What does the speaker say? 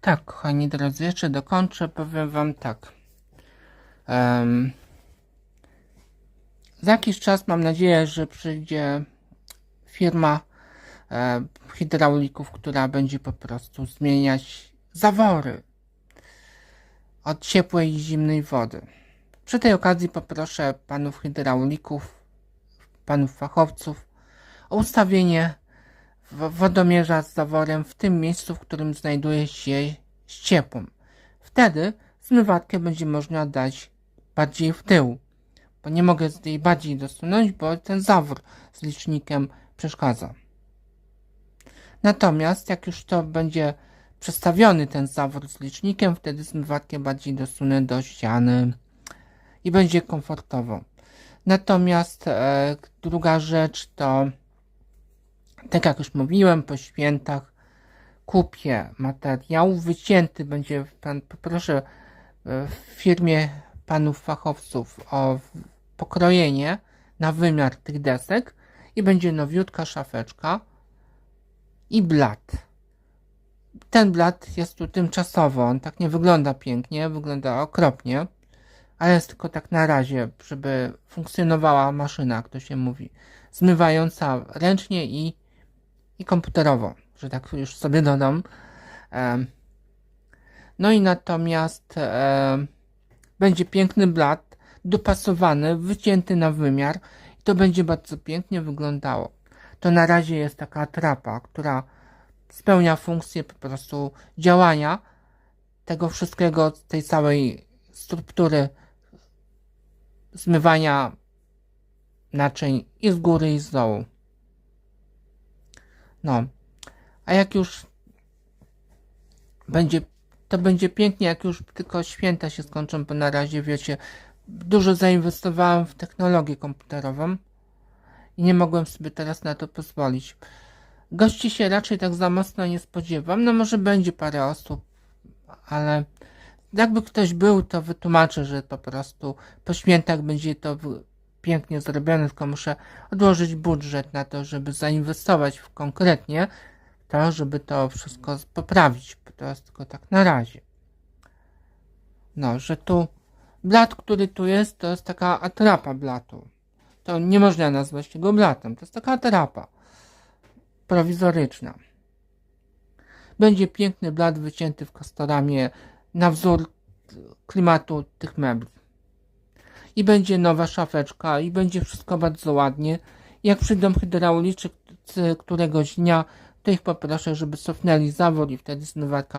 Tak, kochani drodzy, jeszcze dokończę. Powiem Wam tak. Em, za jakiś czas mam nadzieję, że przyjdzie firma e, hydraulików, która będzie po prostu zmieniać zawory od ciepłej i zimnej wody. Przy tej okazji poproszę panów hydraulików, panów fachowców o ustawienie wodomierza z zaworem w tym miejscu, w którym znajduje się z ciepłem. Wtedy zmywarkę będzie można dać bardziej w tył, bo nie mogę jej bardziej dosunąć, bo ten zawór z licznikiem przeszkadza. Natomiast jak już to będzie przestawiony ten zawór z licznikiem, wtedy zmywarkę bardziej dosunę do ściany i będzie komfortowo. Natomiast e, druga rzecz to tak jak już mówiłem, po świętach kupię materiał. Wycięty będzie pan, poproszę e, w firmie panów fachowców o pokrojenie na wymiar tych desek i będzie nowiutka szafeczka i blat. Ten blat jest tu tymczasowo, on tak nie wygląda pięknie, wygląda okropnie, ale jest tylko tak na razie, żeby funkcjonowała maszyna, jak to się mówi, zmywająca ręcznie i i komputerowo, że tak już sobie dodam. No i natomiast będzie piękny blat, dopasowany, wycięty na wymiar i to będzie bardzo pięknie wyglądało. To na razie jest taka atrapa, która spełnia funkcję po prostu działania tego wszystkiego, tej całej struktury zmywania naczyń i z góry i z dołu. No, a jak już będzie, to będzie pięknie, jak już tylko święta się skończą, bo na razie wiecie, dużo zainwestowałem w technologię komputerową i nie mogłem sobie teraz na to pozwolić. Gości się raczej tak za mocno nie spodziewam, no może będzie parę osób, ale jakby ktoś był, to wytłumaczę, że po prostu po świętach będzie to pięknie zrobione, tylko muszę odłożyć budżet na to, żeby zainwestować w konkretnie to, żeby to wszystko poprawić. To jest tylko tak na razie. No, że tu blat, który tu jest, to jest taka atrapa blatu. To nie można nazwać tego blatem, to jest taka atrapa prowizoryczna. Będzie piękny blat wycięty w kastoramie na wzór klimatu tych mebli i będzie nowa szafeczka i będzie wszystko bardzo ładnie. Jak przyjdą hydraulicy któregoś dnia, to ich poproszę, żeby cofnęli zawór i wtedy zmywarka